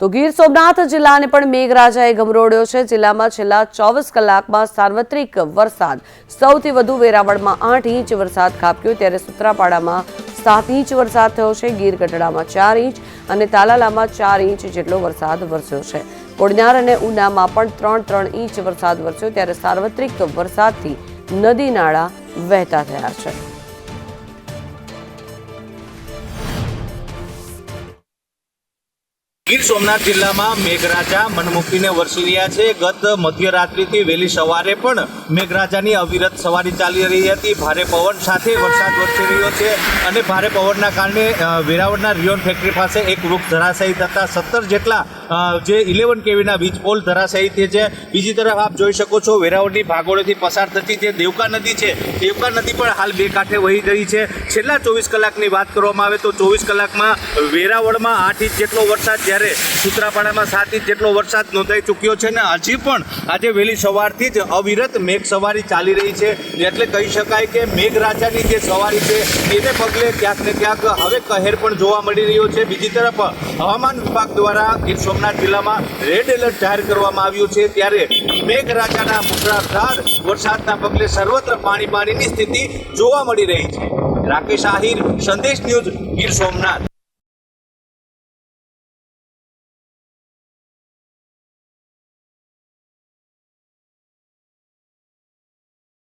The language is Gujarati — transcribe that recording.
તો ગીર સોમનાથ જિલ્લાને પણ મેઘરાજાએ ગમરોડ્યો છે. જિલ્લામાં છેલ્લા ચોવીસ કલાકમાં સાર્વત્રિક વરસાદ, સૌથી વધુ વેરાવળમાં આઠ ઇંચ વરસાદ ખાબક્યો. ત્યારે સુત્રાપાડામાં સાત ઇંચ વરસાદ થયો છે, ગીર ગઢડામાં ચાર ઇંચ અને તાલાલામાં ચાર ઇંચ જેટલો વરસાદ વરસ્યો છે. કોડનાર અને ઉનામાં પણ ત્રણ ત્રણ ઇંચ વરસાદ વરસ્યો. ત્યારે સાર્વત્રિક વરસાદથી નદી નાળા વહેતા થયા છે. ગીર સોમનાથ જિલ્લામાં મેઘરાજા મનમુકીને વરસી રહ્યા છે. ગત મધ્યરાત્રિથી વહેલી સવારે પણ મેઘરાજાની અવિરત સવારી ચાલી રહી હતી. ભારે પવન સાથે વરસાદ વરસી રહ્યો છે અને ભારે પવનના કારણે વેરાવળના રિયોન ફેક્ટરી પાસે એક વૃક્ષ ધરાશયી થતા સત્તર જેટલા જે ઇલેવન કેવીના વીજ પોલ ધરાશાયી થયા છે. બીજી તરફ આપ જોઈ શકો છો વેરાવળની ભાગોળેથી પસાર થતી જે દેવકા નદી છે, દેવકા નદી પણ હાલ બે કાંઠે વહી રહી છે. છેલ્લા ચોવીસ કલાકની વાત કરવામાં આવે તો ચોવીસ કલાકમાં વેરાવળમાં આઠ ઇંચ જેટલો વરસાદ જ્યારે સુત્રાપાડામાં સાત ઇંચ જેટલો વરસાદ નોંધાઈ ચૂક્યો છે ને હજી પણ આજે વહેલી સવારથી જ અવિરત મેઘ સવારી ચાલી રહી છે. એટલે કહી શકાય કે મેઘરાજાની જે સવારી છે, એને પગલે ક્યાંક ને ક્યાંક હવે કહેર પણ જોવા મળી રહ્યો છે. બીજી તરફ હવામાન વિભાગ દ્વારા ગીર સોમનાથ જિલ્લામાં રેડ એલર્ટ જાહેર કરવામાં આવ્યું છે ત્યારે મેઘરાજાના મુસળાધાર વરસાદના પગલે સર્વત્ર પાણી પાણીની સ્થિતિ જોવા મળી રહી છે. રાકેશ આહિર, સંદેશ ન્યૂઝ ગીર સોમનાથ.